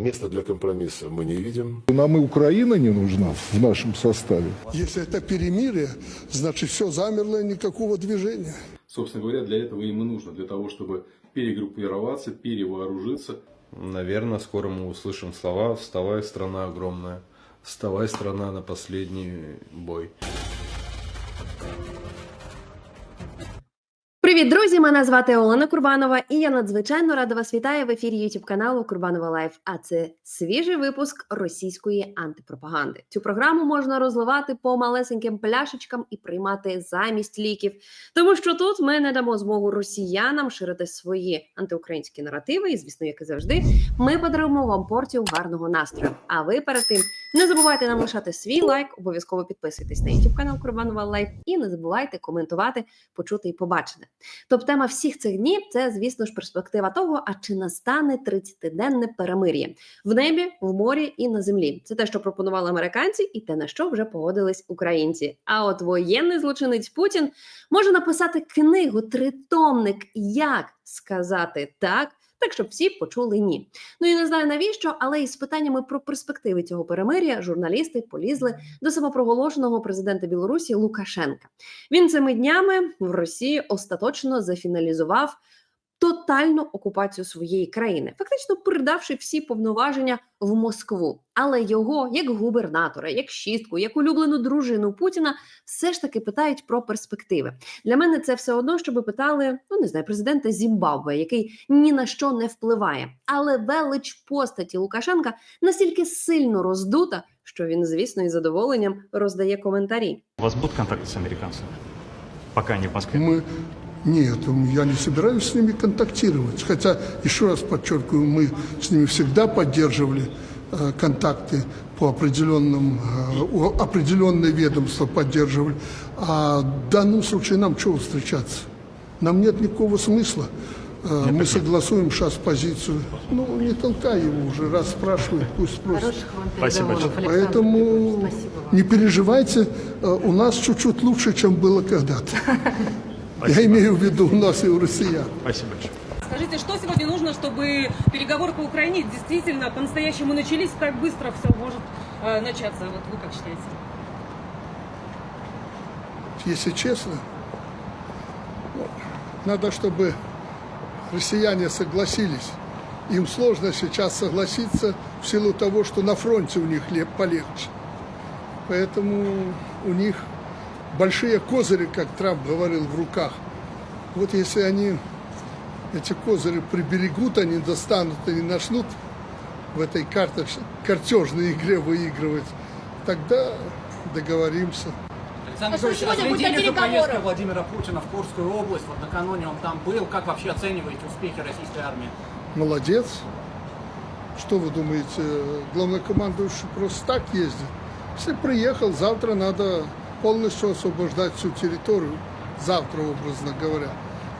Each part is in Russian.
места для компромисса мы не видим. Нам и Украина не нужна в нашем составе. Если это перемирие, значит все замерло, никакого движения. Собственно говоря, для этого им и нужно, для того, чтобы перегруппироваться, перевооружиться. Наверное, скоро мы услышим слова «Вставай, страна огромная! Вставай, страна, на последний бой!» Привіт, друзі! Мене звати Олена Курбанова, і я надзвичайно рада вас вітаю в ефірі YouTube каналу Курбанова Лайф. А це свіжий випуск російської антипропаганди. Цю програму можна розливати по малесеньким пляшечкам і приймати замість ліків, тому що тут ми не дамо змогу росіянам ширити свої антиукраїнські наративи. І, звісно, як і завжди, ми подаруємо вам порцію гарного настрою. А ви перед тим не забувайте нам лишати свій лайк, обов'язково підписуйтесь на YouTube канал Курбанова Лайф і не забувайте коментувати, почути і побачити. Тобто тема всіх цих днів це, звісно ж, перспектива того, а чи настане 30-денне перемир'я в небі, в морі і на землі. Це те, що пропонували американці, і те, на що вже погодились українці. А от воєнний злочинець Путін може написати книгу, тритомник, як сказати так. Так, щоб всі почули ні. Ну і не знаю навіщо, але із питаннями про перспективи цього перемир'я журналісти полізли до самопроголошеного президента Білорусі Лукашенка. Він цими днями в Росії остаточно зафіналізував тотальну окупацію своєї країни, фактично передавши всі повноваження в Москву. Але його, як губернатора, як шістку, як улюблену дружину Путіна, все ж таки питають про перспективи. Для мене це все одно, щоб питали, ну не знаю, президента Зімбабве, який ні на що не впливає. Але велич постаті Лукашенка настільки сильно роздута, що він, звісно, із задоволенням роздає коментарі. У вас будут контакты с американцами? Пока не в. Мы нет, я не собираюсь с ними контактировать. Хотя, еще раз подчеркиваю, мы с ними всегда поддерживали э, контакты по определенным, э, определенные ведомства поддерживали. А в данном случае нам чего встречаться? Нам нет никакого смысла. Э, Мы согласуем сейчас позицию. Ну, не толкай его уже, раз спрашивает, пусть спросит. Спасибо большое. Поэтому не переживайте, э, у нас чуть-чуть лучше, чем было когда-то. Я имею в виду у нас и у россиян. Спасибо большое. Скажите, что сегодня нужно, чтобы переговоры по Украине действительно по-настоящему начались? Как быстро все может э, начаться? Вот вы как считаете? Если честно, ну, надо, чтобы россияне согласились. Им сложно сейчас согласиться в силу того, что на фронте у них ле- полегче. Поэтому у них большие козыри, как Трамп говорил, в руках. Вот если они эти козыри приберегут, они достанут, они начнут в этой карточ... картежной игре выигрывать, тогда договоримся. Александр Григорьевич, а заведение поездки Владимира Путина в Курскую область, вот накануне он там был, как вообще оцениваете успехи российской армии? Молодец. Что вы думаете, главнокомандующий просто так ездит? Если приехал, завтра надо полностью освобождать всю территорию. Завтра, образно говоря.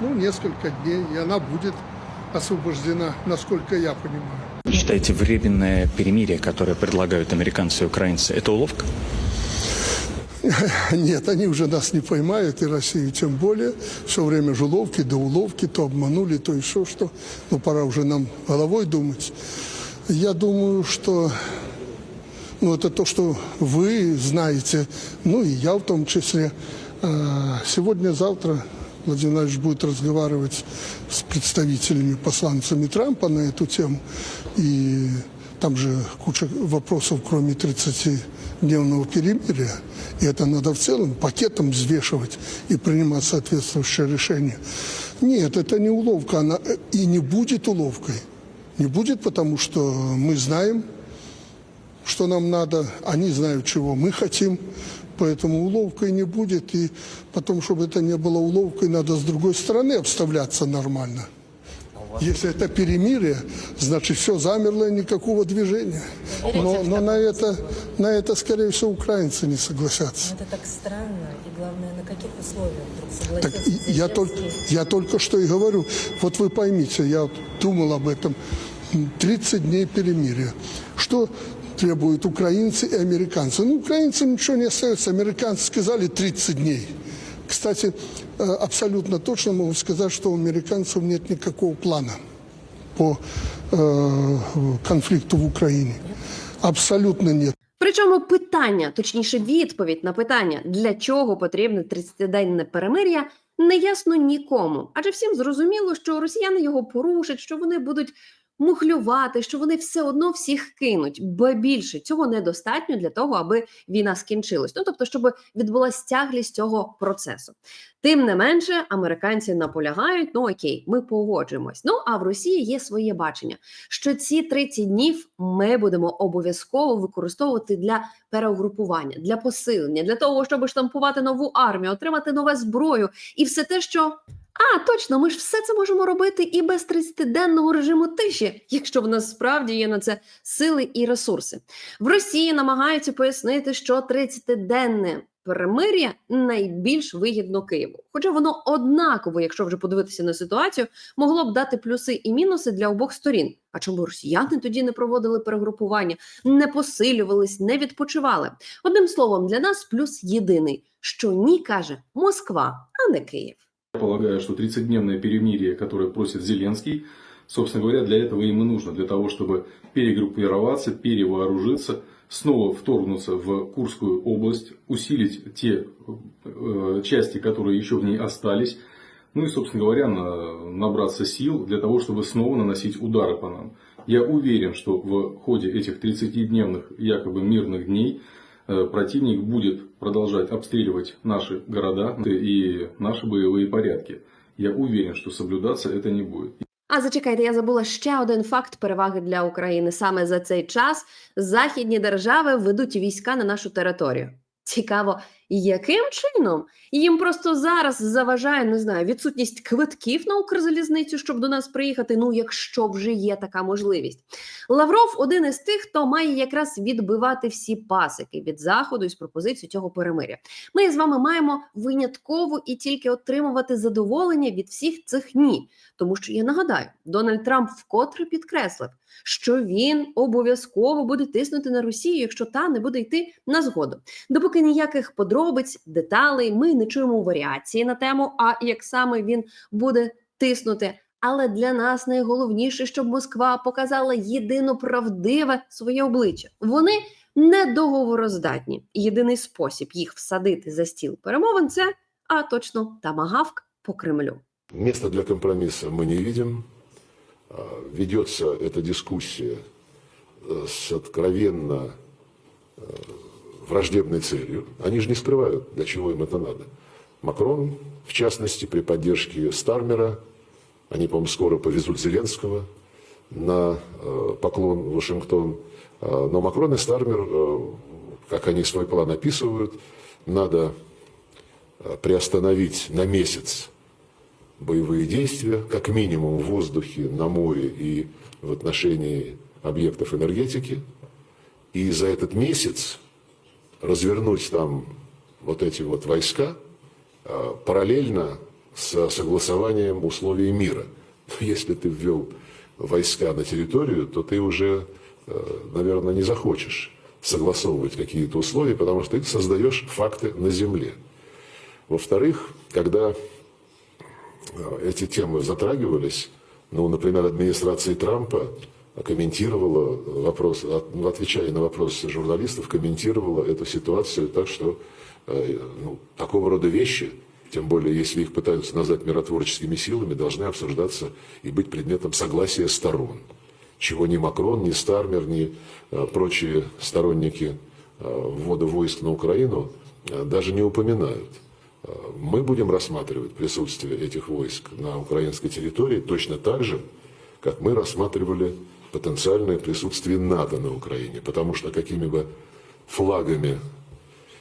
Ну, несколько дней, и она будет освобождена, насколько я понимаю. Считаете, временное перемирие, которое предлагают американцы и украинцы, это уловка? Нет, они уже нас не поймают, и Россию тем более. Все время же уловки да уловки, то обманули, то еще что. Ну, пора уже нам головой думать. Я думаю, что ну, это то, что вы знаете, ну и я в том числе. Э, Сегодня-завтра Владимир Владимирович будет разговаривать с представителями, посланцами Трампа на эту тему. И там же куча вопросов, кроме 30-дневного перемирия. И это надо в целом пакетом взвешивать и принимать соответствующее решение. Нет, это не уловка, она э, и не будет уловкой. Не будет, потому что мы знаем, что нам надо, они знают, чего мы хотим, поэтому уловкой не будет. И потом, чтобы это не было уловкой, надо с другой стороны обставляться нормально. Если это перемирие, значит все замерло и никакого движения. Но, но на, это, на это, скорее всего, украинцы не согласятся. Это так странно, и главное, на каких условиях вдруг Так согласятся и я, только, я только что и говорю. Вот вы поймите, я думал об этом. 30 дней перемирия. Что требуют украинцы и американцы? Ну, украинцам ничего не остается. Американцы сказали 30 дней. Кстати, э, абсолютно точно могу сказать, что у американцев нет никакого плана по э, конфликту в Украине. Абсолютно нет. Причому питання, точніше, відповідь на питання, для чого потрібне 30-денне перемир'я, не ясно нікому. Адже всім зрозуміло, що росіяни його порушать, що вони будуть мухлювати, що вони все одно всіх кинуть. Бо більше цього недостатньо для того, аби війна скінчилась. Ну тобто, щоб відбулася тяглість цього процесу. Тим не менше, американці наполягають: ну окей, ми погоджуємось. Ну а в Росії є своє бачення, що ці 30 днів ми будемо обов'язково використовувати для переугрупування, для посилення, для того, щоб штампувати нову армію, отримати нову зброю і все те, що. А, точно, ми ж все це можемо робити і без 30-денного режиму тиші, якщо в нас справді є на це сили і ресурси. В Росії намагаються пояснити, що 30-денне перемир'я найбільш вигідно Києву. Хоча воно однаково, якщо вже подивитися на ситуацію, могло б дати плюси і мінуси для обох сторін. А чому росіяни тоді не проводили перегрупування, не посилювались, не відпочивали? Одним словом, для нас плюс єдиний, що ні каже Москва, а не Київ. Я полагаю, что 30-дневное перемирие, которое просит Зеленский, собственно говоря, для этого им и нужно. Для того, чтобы перегруппироваться, перевооружиться, снова вторгнуться в Курскую область, усилить те э, части, которые еще в ней остались, ну и, собственно говоря, на- набраться сил для того, чтобы снова наносить удары по нам. Я уверен, что в ходе этих 30-дневных якобы мирных дней противник будет продолжать обстреливать наши города и наши боевые порядки. Я уверен, что соблюдаться это не будет. А зачекайте, я забула ще один факт переваги для України. Саме за цей час західні держави ведуть війська на нашу територію. Цікаво, яким чином їм просто зараз заважає не знаю відсутність квитків на Укрзалізницю, щоб до нас приїхати. Ну, якщо вже є така можливість. Лавров один із тих, хто має якраз відбивати всі пасики від заходу із пропозицією цього перемиря. Ми з вами маємо винятково і тільки отримувати задоволення від всіх цих ні. Тому що я нагадаю, Дональд Трамп вкотре підкреслив, що він обов'язково буде тиснути на Росію, якщо та не буде йти на згоду. Допоки ніяких подробиць, деталей ми не чуємо варіації на тему, а як саме він буде тиснути. Але для нас найголовніше, щоб Москва показала єдино правдиве своє обличчя. Вони недоговороздатні. Єдиний спосіб їх всадити за стіл перемовин це а точно тамагавк по Кремлю. Места для компромисса мы не видим. А, Ведется эта дискуссия э, с откровенно э, враждебной целью. Они же не скрывают, для чего им это надо. Макрон, в частности, при поддержке Стармера, они, по-моему, скоро повезут Зеленского на э, поклон в Вашингтон. А, Но Макрон и Стармер, э, как они свой план описывают, надо э, приостановить на месяц боевые действия, как минимум в воздухе, на море и в отношении объектов энергетики. И за этот месяц развернуть там вот эти вот войска а, параллельно с согласованием условий мира. Если ты ввел войска на территорию, то ты уже, э, наверное, не захочешь согласовывать какие-то условия, потому что ты создаешь факты на земле. Во-вторых, когда э, эти темы затрагивались, ну, например, администрация Трампа комментировала вопрос, ну, отвечая на вопросы журналистов, комментировала эту ситуацию так, что э, ну, такого рода вещи, тем более если их пытаются назвать миротворческими силами, должны обсуждаться и быть предметом согласия сторон. Чего ни Макрон, ни Стармер, ни э, прочие сторонники э, ввода войск на Украину даже не упоминают. Мы будем рассматривать присутствие этих войск на украинской территории точно так же, как мы рассматривали потенциальное присутствие НАТО на Украине. Потому что какими бы флагами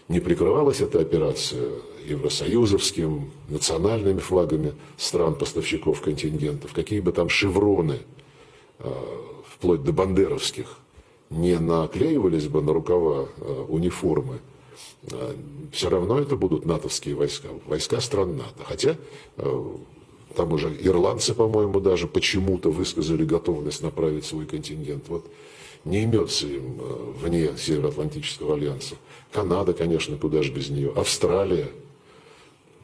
не прикрывалась эта операция евросоюзовским, национальными флагами стран-поставщиков контингентов, какие бы там шевроны, э, вплоть до бандеровских, не наклеивались бы на рукава э, униформы, все равно это будут натовские войска, войска стран НАТО. Хотя там уже ирландцы, по-моему, даже почему-то высказали готовность направить свой контингент. Вот не имется им э, вне Североатлантического альянса. Канада, конечно, куда же без нее. Австралия.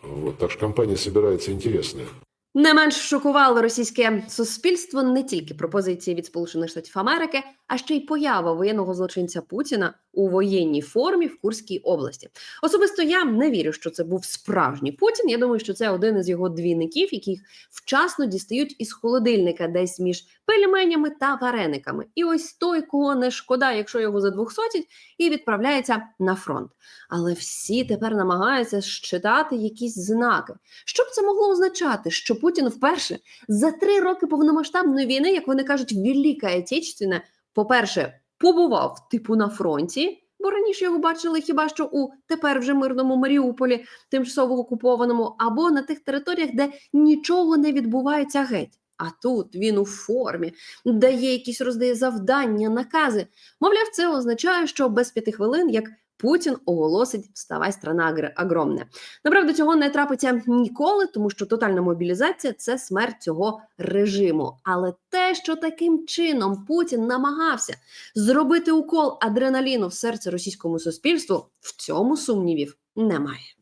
Вот. Так что компания собирается интересная. Не менш шокувало російське суспільство не тільки пропозиції від Сполучених Штатів Америки, а ще й поява воєнного злочинця Путіна у воєнній формі в Курській області. Особисто я не вірю, що це був справжній Путін. Я думаю, що це один із його двійників, яких вчасно дістають із холодильника, десь між пельменями та варениками. І ось той, кого не шкода, якщо його задвохсотять, і відправляється на фронт. Але всі тепер намагаються считати якісь знаки. Що б це могло означати? Що Путін вперше за три роки повномасштабної війни, як вони кажуть, Велика Отечественна, по-перше, побував типу на фронті. Бо раніше його бачили хіба що у тепер вже мирному Маріуполі, тимчасово окупованому, або на тих територіях, де нічого не відбувається геть. А тут він у формі, дає якісь роздає завдання, накази. Мовляв, це означає, що без п'яти хвилин, як Путін оголосить «Вставай, страна огромна». Направда, цього не трапиться ніколи, тому що тотальна мобілізація це смерть цього режиму. Але те, що таким чином Путін намагався зробити укол адреналіну в серце російському суспільству, в цьому сумнівів немає.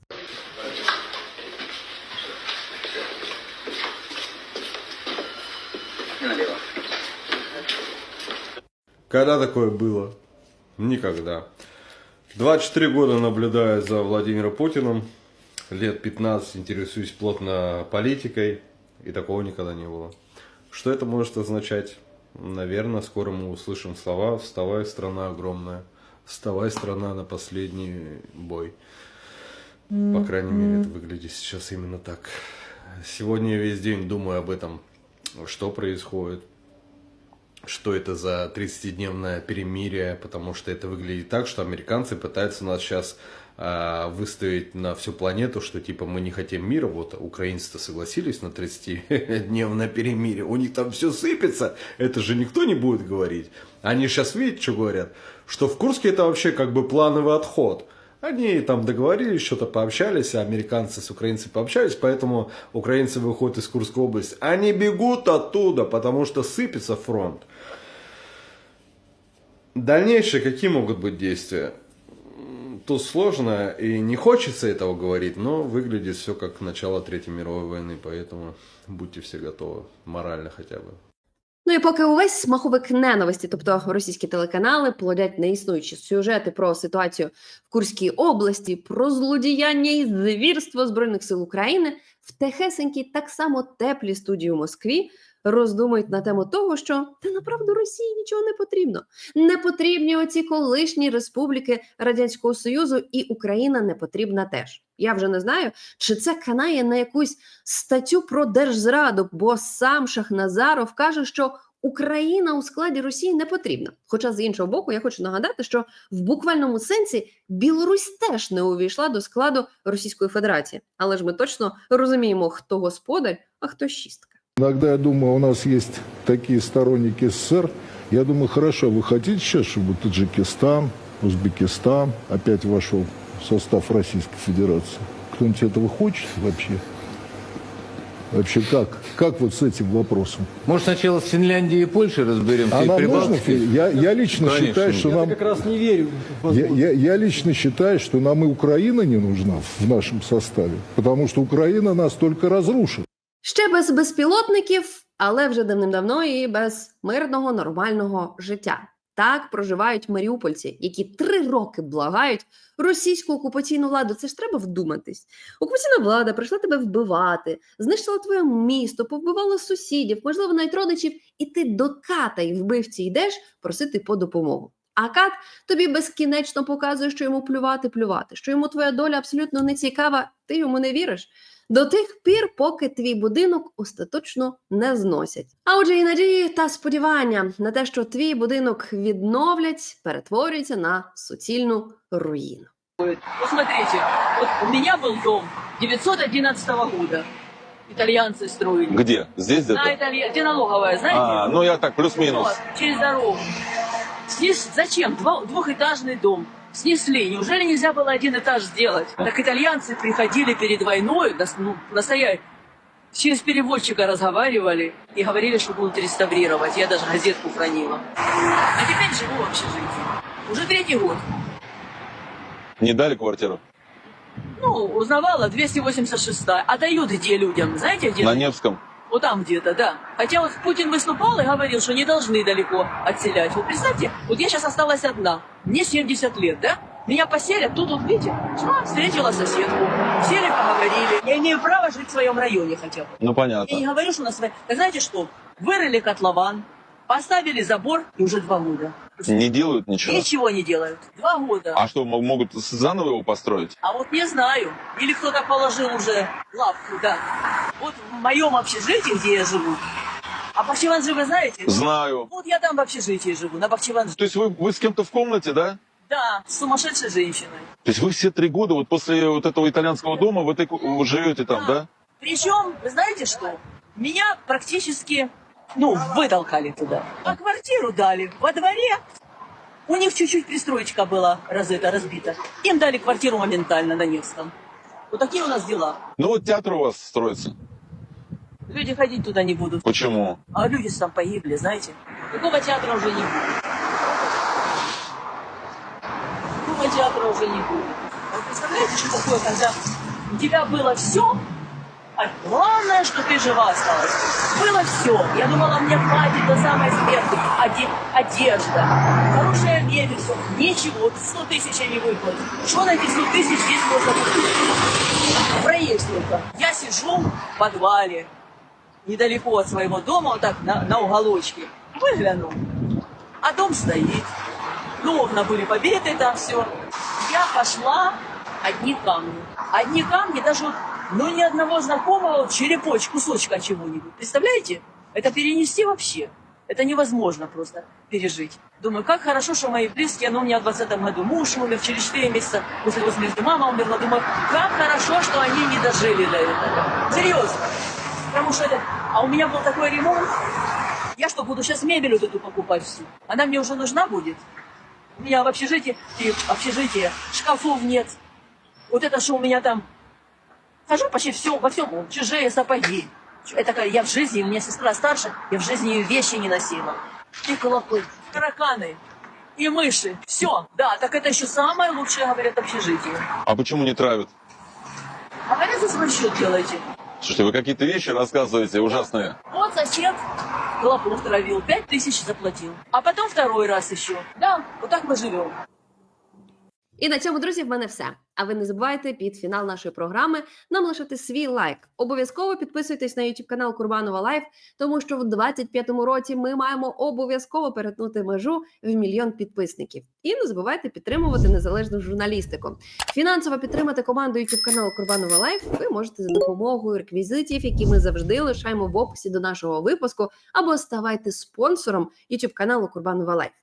Когда такое было? Никогда. 24 года наблюдаю за Владимиром Путиным, лет 15 интересуюсь плотно политикой, и такого никогда не было. Что это может означать? Наверное, скоро мы услышим слова «Вставай, страна огромная», «Вставай, страна на последний бой». По крайней мере, это выглядит сейчас именно так. Сегодня я весь день думаю об этом, что происходит, что это за 30-дневное перемирие, потому что это выглядит так, что американцы пытаются нас сейчас а, выставить на всю планету, что типа мы не хотим мира, вот украинцы-то согласились на 30-дневное перемирие, у них там все сыпется, это же никто не будет говорить. Они сейчас видите, что говорят? Что в Курске это вообще как бы плановый отход. Они там договорились, что-то пообщались, а американцы с украинцами пообщались, поэтому украинцы выходят из Курской области. Они бегут оттуда, потому что сыпется фронт. Дальнейшие какие могут быть действия? Тут сложно и не хочется этого говорить, но выглядит все как начало Третьей мировой войны, поэтому будьте все готовы, морально хотя бы. Ну і поки увесь смаховик ненависті, тобто російські телеканали, плодять неіснуючі сюжети про ситуацію в Курській області, про злодіяння і звірство збройних сил України, в техесенькій так само теплі студії у Москві роздумують на тему того, що та направду Росії нічого не потрібно. Не потрібні оці колишні республіки Радянського Союзу, і Україна не потрібна теж. Я вже не знаю, чи це канає на якусь статтю про держзраду, бо сам Шахназаров каже, що Україна у складі Росії не потрібна. Хоча з іншого боку, я хочу нагадати, що в буквальному сенсі Білорусь теж не увійшла до складу Російської Федерації. Але ж ми точно розуміємо, хто господар, а хто шістка. Иногда я думаю, у нас есть такие сторонники СССР. Я думаю, хорошо, вы хотите сейчас, чтобы Таджикистан, Узбекистан опять вошел в состав Российской Федерации? Кто-нибудь этого хочет вообще? Вообще как? Как вот с этим вопросом? Может, сначала с Финляндией и Польшей разберемся А и нам нужно? Я, я лично Конечно. считаю, что нам... раз не верю. Я, я- я лично считаю, что нам и Украина не нужна в нашем составе, потому что Украина нас только разрушит. Ще без безпілотників, але вже давним-давно і без мирного нормального життя. Так проживають маріупольці, які три роки благають російську окупаційну владу. Це ж треба вдуматись. Окупаційна влада прийшла тебе вбивати, знищила твоє місто, повбивала сусідів, можливо, навіть родичів, і ти до ката і вбивці йдеш просити по допомогу. А кат тобі безкінечно показує, що йому плювати, плювати, що йому твоя доля абсолютно не цікава, ти йому не віриш до тих пір, поки твій будинок остаточно не зносять. А отже, і надії та сподівання на те, що твій будинок відновлять, перетворюються на суцільну руїну. Посмотрите, вот у меня был дом 911 года. Итальянцы строили. Где? Здесь На Италья... Где налоговая, знаете? А, ну я так, плюс-минус. Вот, через дорогу. Снес... Зачем? Два... Двухэтажный дом. Снесли. Неужели нельзя было один этаж сделать? Так итальянцы приходили перед войной, ну, настоя- через переводчика разговаривали и говорили, что будут реставрировать. Я даже газетку хранила. А теперь живу в общежитии. Уже третий год. Не дали квартиру? Ну, узнавала 286 А дают где людям? Знаете, где? На Невском. Вот там где-то, да. Хотя вот Путин выступал и говорил, что не должны далеко отселять. Вот представьте, вот я сейчас осталась одна. Мне 70 лет, да? Меня поселят, тут вот, видите, а, встретила соседку. Сели, поговорили. Я имею право жить в своем районе хотя бы. Ну Я не понятно. говорю, что на своей... Так знаете что? Вырыли котлован, поставили забор, и уже два года. Не делают ничего. Ничего не делают. Два года. А что, могут заново его построить? А вот не знаю. Или кто-то положил уже лапку, да. Вот в моем общежитии, где я живу, а Бахчеванжи вы знаете? Знаю. Вот я там в общежитии живу, на Бахчеванжи. То есть вы, вы с кем-то в комнате, да? Да, с сумасшедшей женщиной. То есть вы все три года вот после вот этого итальянского дома в этой, ку- живете там, да? Причем, вы знаете что? Меня практически, ну, вытолкали туда. А квартиру дали во дворе. У них чуть-чуть пристроечка была разыта, разбита. Им дали квартиру моментально на Невском. Вот такие у нас дела. Ну вот театр у вас строится. Люди ходить туда не будут. Почему? А люди там погибли, знаете. Такого театра уже не будет. Такого театра уже не будет. Вы представляете, что такое, когда у тебя было все, а главное, что ты жива осталась. Было все. Я думала, мне хватит до самой смерти. Оде- одежда, хорошая мебель, все. Ничего, 100 тысяч я не выплатил. Что на эти 100 тысяч здесь можно купить? Проезд только. Я сижу в подвале, недалеко от своего дома, вот так на, на уголочке. Выгляну. А дом стоит. Окна были побиты, там все. Я пошла, одни камни. Одни камни, даже вот, ну, ни одного знакомого, вот, черепочек, кусочка чего-нибудь. Представляете? Это перенести вообще. Это невозможно просто пережить. Думаю, как хорошо, что мои близкие, ну, у меня в 20 году муж умер, через 4 месяца после его смерти мама умерла. Думаю, как хорошо, что они не дожили до этого. Серьезно. Потому что это... А у меня был такой ремонт. Я что, буду сейчас мебель вот эту покупать всю? Она мне уже нужна будет? У меня в общежитии, в общежитии шкафов нет. Вот это что у меня там... Хожу почти все, во всем, чужие сапоги. Это как я в жизни, у меня сестра старше, я в жизни ее вещи не носила. И клопы, тараканы, и мыши. Все, да, так это еще самое лучшее, говорят, общежитие. А почему не травят? А вы за свой счет делаете? Слушайте, вы какие-то вещи рассказываете ужасные. Вот сосед клопов травил, пять тисяч заплатил. А потом второй раз еще. Да, вот так мы живем. І на цьому, друзі, в мене все. А ви не забувайте під фінал нашої програми нам лишити свій лайк. Обов'язково підписуйтесь на YouTube канал Курбанова Лайф, тому що в 25-му році ми маємо обов'язково перетнути межу в мільйон підписників. І не забувайте підтримувати незалежну журналістику. Фінансово підтримати команду YouTube каналу Курбанова Лайф ви можете за допомогою реквізитів, які ми завжди лишаємо в описі до нашого випуску, або ставайте спонсором YouTube каналу Курбанова Лайф.